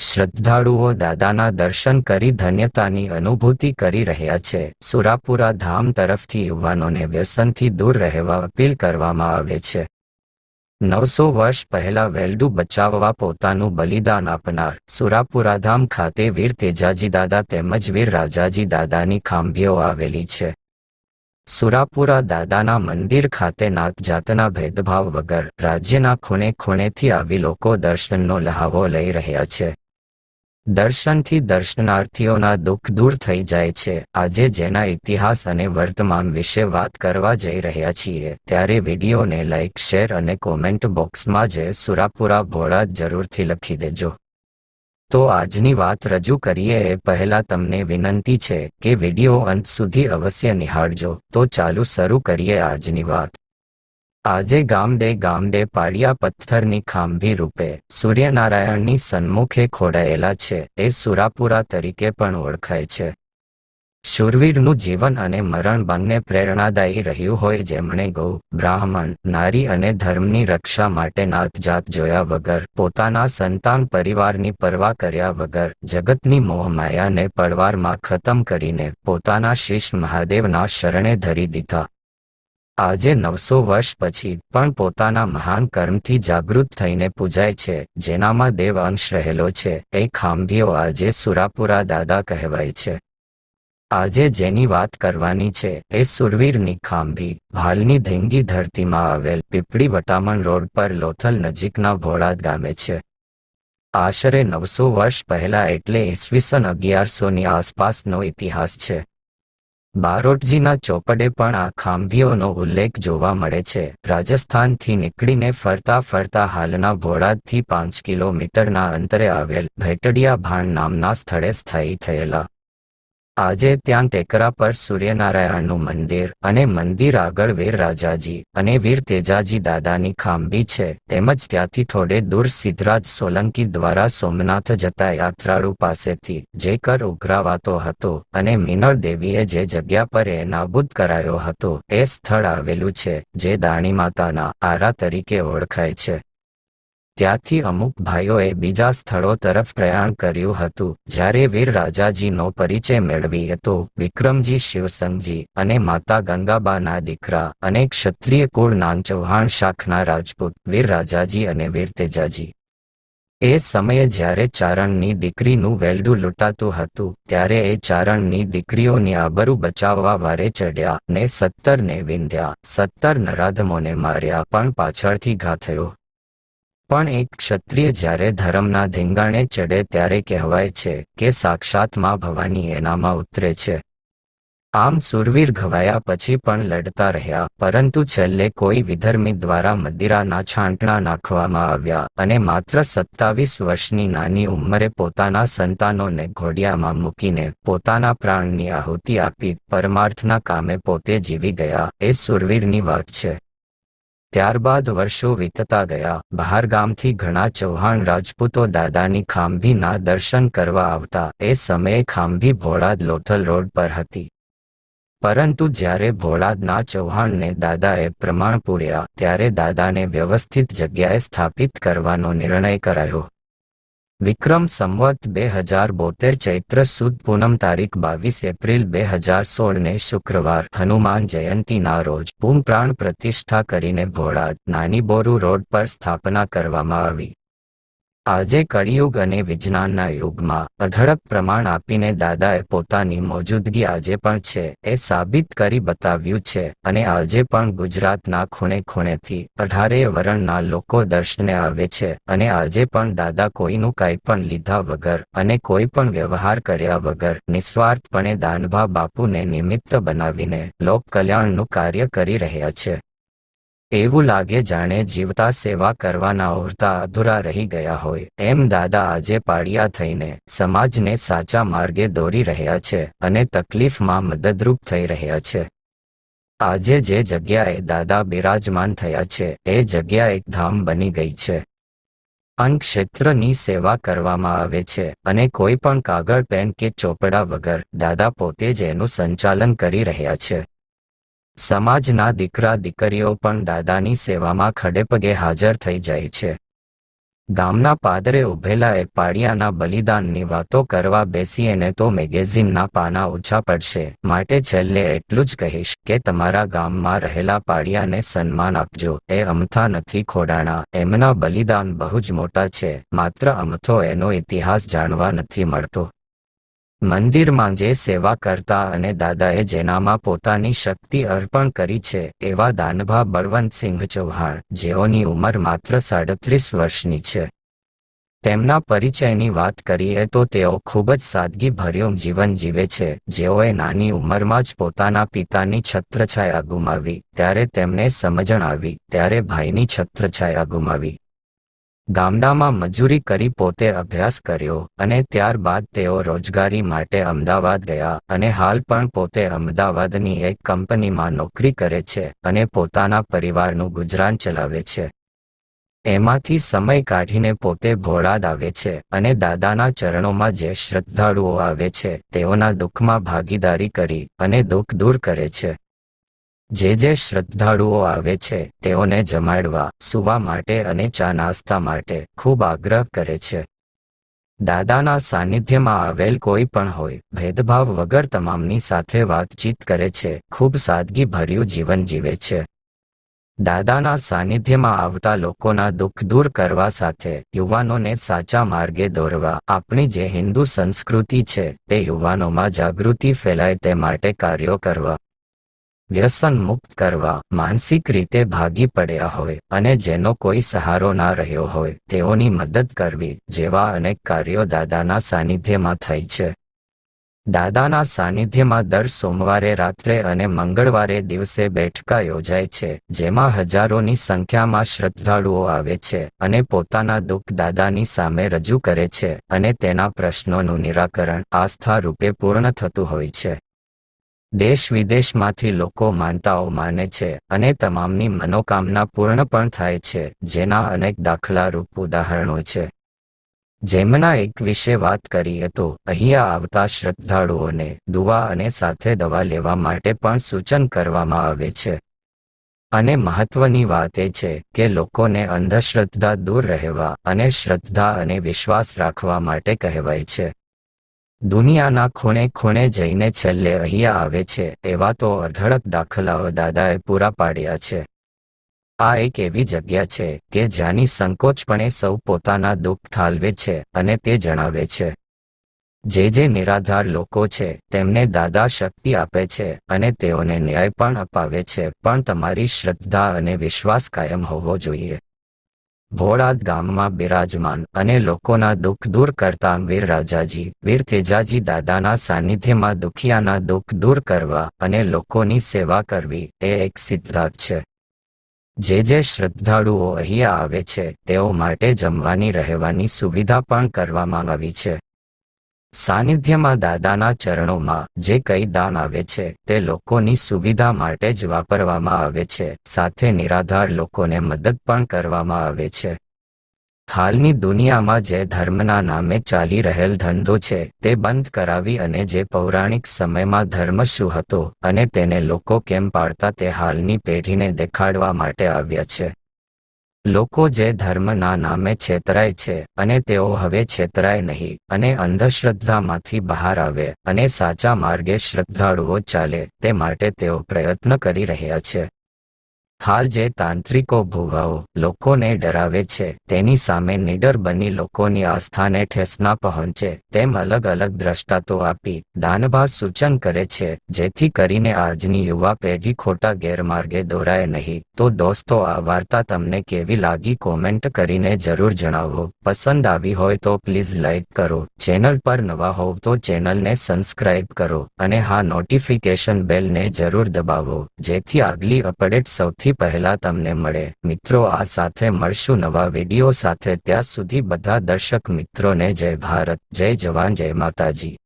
શ્રદ્ધાળુઓ દાદાના દર્શન કરી ધન્યતાની અનુભૂતિ કરી રહ્યા છે. સુરાપુરા ધામ તરફથી યુવાનોને વ્યસનથી દૂર રહેવા અપીલ કરવામાં આવે છે. નવસો વર્ષ પહેલા વેલ્ડુ બચાવવા પોતાનું બલિદાન આપનાર સુરાપુરાધામ ખાતે વીર તેજાજી દાદા તેમજ વીર રાજાજી દાદાની ખાંભીઓ આવેલી છે. સુરાપુરા દાદાના મંદિર ખાતે નાત જાતના ભેદભાવ વગર રાજ્યના ખૂણે ખૂણેથી આવી લોકો દર્શનનો લહાવો લઈ રહ્યા છે. દર્શનથી દર્શનાર્થીઓના દુઃખ દૂર થઈ જાય છે. આજે જેના ઇતિહાસ અને વર્તમાન વિશે વાત કરવા જઈ રહ્યા છીએ, ત્યારે વિડીયોને લાઇક શેર અને કોમેન્ટ બોક્સમાં જે સુરાપુરા ભોળા જરૂરથી લખી દેજો. તો આજની વાત રજૂ કરીએ એ પહેલા તમને વિનંતી છે કે વીડિયો અંત સુધી અવશ્ય નિહાળજો. તો ચાલુ શરૂ કરીએ આજની વાત. આજે ગામડે ગામડે પાળિયા પથ્થરની ખાંભી રૂપે સૂર્યનારાયણની સન્મુખે ખોડાયેલા છે, એ સુરાપુરા તરીકે પણ ઓળખાય છે. શૂરવીરનું જીવન અને મરણ બંને પ્રેરણાદાયી રહ્યું હોય જેમણે ગૌ, બ્રાહ્મણ, નારી અને ધર્મની રક્ષા માટે નાતજાત જોયા વગર, પોતાના સંતાન પરિવારની પરવા કર્યા વગર, જગતની મોહમાયાને પડવારમાં ખતમ કરીને પોતાના શીશ મહાદેવના શરણે ધરી દીધા. આજે નવસો વર્ષ પછી પણ પોતાના મહાન કર્મથી જાગૃત થઈને પૂજાય છે, જેનામાં દેવ અંશ રહેલો છે, એ ખાંભીઓ આજે સુરાપુરા દાદા કહેવાય છે. આજે જેની વાત કરવાની છે, એ સુરવીરની ખાંભી, હાલની ધીંગી ધરતીમાં આવેલ પીપળી વટામણ રોડ પર લોથલ નજીકના ભોળાદ ગામે છે. આશરે નવસો વર્ષ પહેલા એટલે ઈસવીસન અગિયારસોની આસપાસનો ઇતિહાસ છે. બારોટજીના ચોપડે પણ આ ખાંભીઓનો ઉલ્લેખ જોવા મળે છે. રાજસ્થાનથી નીકળીને ફરતા ફરતા હાલના ભોળાદથી પાંચ કિલોમીટરના અંતરે આવેલ ભેટડિયા ભાણ નામના સ્થળે સ્થાયી થયેલા આજે ત્યાં ટેકરા પર સૂર્યનારાયણનું મંદિર અને મંદિર આગળ વીર રાજાજી અને વીર તેજાજી દાદાની ખાંભી છે. તેમજ ત્યાંથી થોડે દૂર સિદ્ધરાજ સોલંકી દ્વારા સોમનાથ જતા યાત્રાળુ પાસેથી જે કર ઉઘરાવાતો હતો અને મિનળ દેવીએ જે જગ્યા પર એ નાબૂદ કરાયો હતો એ સ્થળ આવેલું છે, જે દાણી માતાના આરા તરીકે ઓળખાય છે. ત્યાંથી અમુક ભાઈઓએ બીજા સ્થળો તરફ પ્રયાણ કર્યું હતું. જ્યારે વીર રાજાજીનો પરિચય મેળવી હતો, વિક્રમજી શિવસંગજી અને માતા ગંગાબાના દીકરા અને ક્ષત્રિય કુળના ચૌહાણ શાખના રાજપૂત વીર રાજાજી અને વીર તેજાજી. એ સમયે જ્યારે ચારણની દીકરીનું વેલડું લૂંટાતું હતું, ત્યારે એ ચારણની દીકરીઓની આબરૂ બચાવવા વારે ચડ્યા ને સત્તર ને વિંધ્યા. સત્તર નરાધમોને માર્યા પણ પાછળથી ઘા થયો. પણ એક ક્ષત્રિય જ્યારે ધર્મના ધીંગાણે ચડે ત્યારે કહેવાય છે કે સાક્ષાતમાં ભવાની એનામાં ઉતરે છે. આમ સુરવીર ઘવાયા પછી પણ લડતા રહ્યા, પરંતુ છેલ્લે કોઈ વિધર્મી દ્વારા મદિરાના છાંટણા નાખવામાં આવ્યા અને માત્ર સત્તાવીસ વર્ષની નાની ઉંમરે પોતાના સંતાનોને ઘોડિયામાં મૂકીને પોતાના પ્રાણની આહુતિ આપી પરમાર્થના કામે પોતે જીવી ગયા, એ સુરવીરની વાત છે. ત્યારબાદ વર્ષો વીતતા ગયા. બહારગામથી ઘણા ચૌહાણ રાજપૂતો દાદાની ખાંભીના દર્શન કરવા આવતા. એ સમયે ખાંભી ભોળાદ લોથલ રોડ પર હતી. પરંતુ જ્યારે ભોળાદના ચૌહાણને દાદાએ પ્રમાણ પૂર્યા, ત્યારે દાદાને વ્યવસ્થિત જગ્યાએ સ્થાપિત કરવાનો નિર્ણય કરાયો. વિક્રમ સંવત બે હજાર બોતેર ચૈત્ર સુદ પૂનમ તારીખ બાવીસ એપ્રિલ બે હજાર સોળને શુક્રવાર હનુમાન જયંતીના રોજ પૂમ પ્રાણ પ્રતિષ્ઠા કરીને ભોળા નાની બોરુ રોડ પર સ્થાપના કરવામાં આવી. આજે કળિયુગ અને વિજ્ઞાનના યુગમાં અઢળક પ્રમાણ આપીને દાદાએ પોતાની મોજૂદગી આજે પણ છે એ સાબિત કરી બતાવ્યું છે અને આજે પણ ગુજરાતના ખૂણે ખૂણેથી અઢારેય વરણના લોકો દર્શને આવે છે અને આજે પણ દાદા કોઈનું કાંઈ પણ લીધા વગર અને કોઈ પણ વ્યવહાર કર્યા વગર નિસ્વાર્થપણે દાનભા બાપુને નિમિત્ત બનાવીને લોક કલ્યાણનું કાર્ય કરી રહ્યા છે. એવું લાગે જાણે જીવતા સેવા કરવાના ઉડતા અધૂરા રહી ગયા હોય. એમ દાદા આજે પાડિયા થઈને સમાજને સાચા માર્ગે દોરી રહ્યા છે અને તકલીફમાં મદદરૂપ થઈ રહ્યા છે. આજે જે જગ્યાએ દાદા બિરાજમાન થયા છે, એ જગ્યા એક ધામ બની ગઈ છે. અન્ન ક્ષેત્રની સેવા કરવામાં આવે છે અને કોઈ પણ કાગળ, પેન કે ચોપડા વગર દાદા પોતે જ એનું સંચાલન કરી રહ્યા છે. સમાજના દીકરા દીકરીઓ પણ દાદાની સેવામાં ખડેપગે હાજર થઈ જાય છે. ગામના પાદરે ઉભેલા એ પાડિયાના બલિદાનની વાતો કરવા બેસીએને તો મેગેઝિનના પાના ઓછા પડશે. માટે છેલ્લે એટલું જ કહીશ કે તમારા ગામમાં રહેલા પાડિયાને સન્માન આપજો. એ અમથા નથી ખોડાણા. એમના બલિદાન બહુ જ મોટા છે. માત્ર અમથો એનો ઇતિહાસ જાણવા નથી મળતો. મંદિરમાં જે સેવા કરતા અને દાદાએ જેનામાં પોતાની શક્તિ અર્પણ કરી છે, એવા દાનભા બળવંતસિંહ ચૌહાણ, જેઓની ઉંમર માત્ર સાડત્રીસ વર્ષની છે. તેમના પરિચયની વાત કરીએ તો તેઓ ખૂબ જ સાદગીભર્યું જીવન જીવે છે. જેઓએ નાની ઉંમરમાં જ પોતાના પિતાની છત્રછાયા ગુમાવી, ત્યારે તેમને સમજણ આવી, ત્યારે ભાઈની છત્રછાયા ગુમાવી. ગામડામાં મજૂરી કરી પોતે અભ્યાસ કર્યો અને ત્યારબાદ તેઓ રોજગારી માટે અમદાવાદ ગયા અને હાલ પણ પોતે અમદાવાદની એક કંપનીમાં નોકરી કરે છે અને પોતાના પરિવારનું ગુજરાન ચલાવે છે. એમાંથી સમય કાઢીને પોતે ભોળાદ આવે છે અને દાદાના ચરણોમાં જે શ્રદ્ધાળુઓ આવે છે તેઓના દુઃખમાં ભાગીદારી કરી અને દુઃખ દૂર કરે છે. જે જે શ્રદ્ધાળુઓ આવે છે, તેઓને જમાડવા, સુવા માટે અને ચા નાસ્તા માટે ખૂબ આગ્રહ કરે છે. દાદાના સાનિધ્યમાં આવેલ કોઈ પણ હોય, ભેદભાવ વગર તમામની સાથે વાતચીત કરે છે, ખૂબ સાદગી ભર્યું જીવન જીવે છે. દાદાના સાનિધ્યમાં આવતા લોકોના દુઃખ દૂર કરવા સાથે યુવાનોને સાચા માર્ગે દોરવા, આપણી જે હિન્દુ સંસ્કૃતિ છે, તે યુવાનોમાં જાગૃતિ ફેલાય તે માટે કાર્યો કરવા. વ્યસન મુક્ત કરવા માનસિક રીતે ભાગી પડ્યા હોય અને જેનો કોઈ સહારો ના રહ્યો હોય તેઓની મદદ કરવી જેવા અનેક કાર્યો દાદાના સાનિધ્યમાં થઈ છે. દાદાના સાનિધ્યમાં દર સોમવારે રાત્રે અને મંગળવારે દિવસે બેઠકા યોજાય છે, જેમાં હજારોની સંખ્યામાં શ્રદ્ધાળુઓ આવે છે અને પોતાના દુઃખ દાદાની સામે રજૂ કરે છે અને તેના પ્રશ્નોનું નિરાકરણ આસ્થા રૂપે પૂર્ણ થતું હોય છે. દેશ વિદેશમાંથી લોકો માનતાઓ માને છે અને તમામની મનોકામના પૂર્ણ પણ થાય છે, જેના અનેક દાખલારૂપ ઉદાહરણો છે. જેમના એક વિશે વાત કરીએ તો, અહીંયા આવતા શ્રદ્ધાળુઓને દુવા અને સાથે દવા લેવા માટે પણ સૂચન કરવામાં આવે છે. અને મહત્વની વાત એ છે કે લોકોને અંધશ્રદ્ધા દૂર રહેવા અને શ્રદ્ધા અને વિશ્વાસ રાખવા માટે કહેવાય છે. દુનિયાના ખૂણે ખૂણે જઈને છેલ્લે અહીંયા આવે છે, એવા તો અઢળક દાખલાઓ દાદાએ પૂરા પાડ્યા છે. આ એક એવી જગ્યા છે કે જ્યાંની સંકોચપણે સૌ પોતાના દુઃખ ઠાલવે છે અને તે જણાવે છે. જે જે નિરાધાર લોકો છે, તેમને દાદા શક્તિ આપે છે અને તેઓને ન્યાય પણ અપાવે છે, પણ તમારી શ્રદ્ધા અને વિશ્વાસ કાયમ હોવો જોઈએ. ભોળાદ ગામમાં બિરાજમાન અને લોકોના દુઃખ દૂર કરતા વીર રાજાજી, વીર તેજાજી દાદાના સાનિધ્યમાં દુખિયાના દુઃખ દૂર કરવા અને લોકોની સેવા કરવી એ એક સિદ્ધાંત છે. જે જે શ્રદ્ધાળુઓ અહીંયા આવે છે, તેઓ માટે જમવાની રહેવાની સુવિધા પણ કરવામાં આવી છે. સાનિધ્યમાં દાદાના ચરણોમાં જે કંઈ દાન આવે છે, તે લોકોની સુવિધા માટે જ વાપરવામાં આવે છે, સાથે નિરાધાર લોકોને મદદ પણ કરવામાં આવે છે. હાલની દુનિયામાં જે ધર્મના નામે ચાલી રહેલ ધંધો છે, તે બંધ કરાવી અને જે પૌરાણિક સમયમાં ધર્મ શું હતો અને તેને લોકો કેમ પાડતા તે હાલની પેઢીને દેખાડવા માટે આવ્યા છે. લોકો જે ધર્મના નામે છેતરાય છે અને તેઓ હવે છેતરાય નહીં અને અંધશ્રદ્ધામાંથી બહાર આવે અને સાચા માર્ગે શ્રદ્ધાળુઓ ચાલે તે માટે તેઓ પ્રયત્ન કરી રહ્યા છે. હાલ જે તાંત્રિકો ભૂવાઓ લોકોને ડરાવે છે, તેની સામે નિડર બની લોકોની આસ્થાને ઠેસ ના પહોંચે, તેમ અલગ અલગ દ્રષ્ટાતો આપી દાનભાસ સૂચન કરે છે, જેથી કરીને આજની યુવા પેઢી ખોટા ગેરમાર્ગે દોરાય નહીં. તો દોસ્તો, આ વાર્તા તમને કેવી લાગી કોમેન્ટ કરીને જરૂર જણાવો. પસંદ આવી હોય તો પ્લીઝ લાઈક કરો. ચેનલ પર નવા હોવ તો ચેનલને સબસ્ક્રાઇબ કરો અને હા, નોટિફિકેશન બેલને જરૂર દબાવો. જેથી આગલી અપડેટ સૌથી સૌથી પહેલા તમને મળે. મિત્રો, આ સાથે મળશું નવા વીડિયો સાથે. ત્યાં સુધી બધા દર્શક મિત્રોને જય ભારત, જય જવાન, જય માતાજી.